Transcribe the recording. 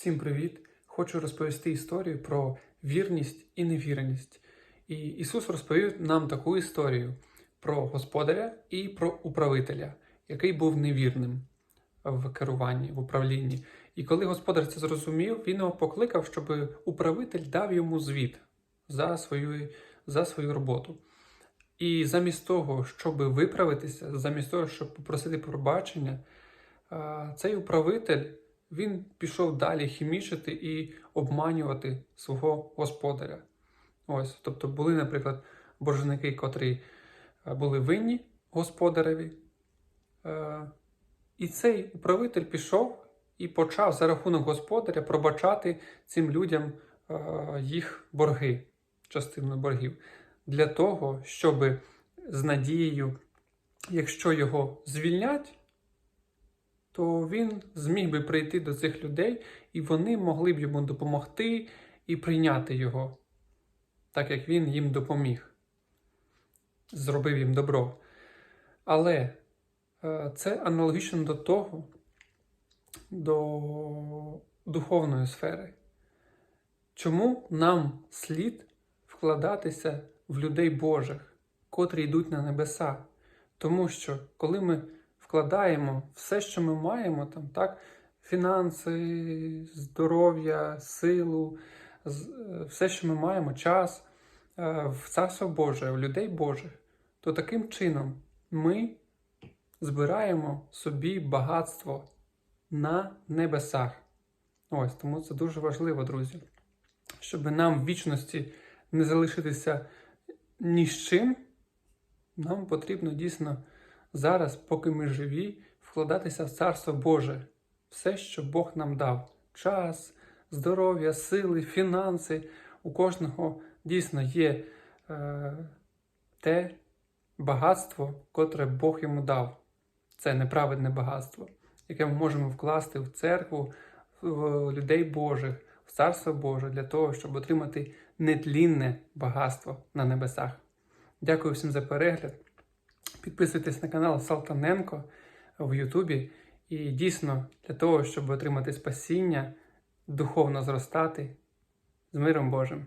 Всім привіт! Хочу розповісти історію про вірність і невірність. І Ісус розповів нам таку історію про господаря і про управителя, який був невірним в керуванні, в управлінні. І коли господар це зрозумів, він його покликав, щоб управитель дав йому звіт за свою, за свою роботу. І замість того, щоб виправитися, замість того, щоб попросити пробачення, цей управитель він пішов далі хімічити і обманювати свого господаря. Ось, тобто були, наприклад, боржники, котрі е, були винні господареві. Е, І цей управитель пішов і почав за рахунок господаря пробачати цим людям е, їх борги, частину боргів, для того, щоб з надією, якщо його звільнять, то він зміг би прийти до цих людей, і вони могли б йому допомогти і прийняти його, так як він їм допоміг, зробив їм добро. Але е, це аналогічно до того, до духовної сфери. Чому нам слід вкладатися в людей Божих, котрі йдуть на небеса? Тому що коли ми вкладаємо все, що ми маємо, там, так, фінанси, здоров'я, силу, е, все, що ми маємо, час е, в Царство Боже, в людей Божих, то таким чином ми збираємо собі багатство на небесах. Ось тому це дуже важливо, друзі. Щоб нам в вічності не залишитися ні з чим, нам потрібно дійсно зараз, поки ми живі, вкладатися в Царство Боже, все, що Бог нам дав: час, здоров'я, сили, фінанси. У кожного дійсно є е, те багатство, котре Бог йому дав. Це неправедне багатство, яке ми можемо вкласти в церкву, в людей Божих, в Царство Боже для того, щоб отримати нетлінне багатство на небесах. Дякую всім за перегляд. Підписуйтесь на канал Салтаненко в Ютубі. І дійсно, для того, щоб отримати спасіння, духовно зростати з миром Божим.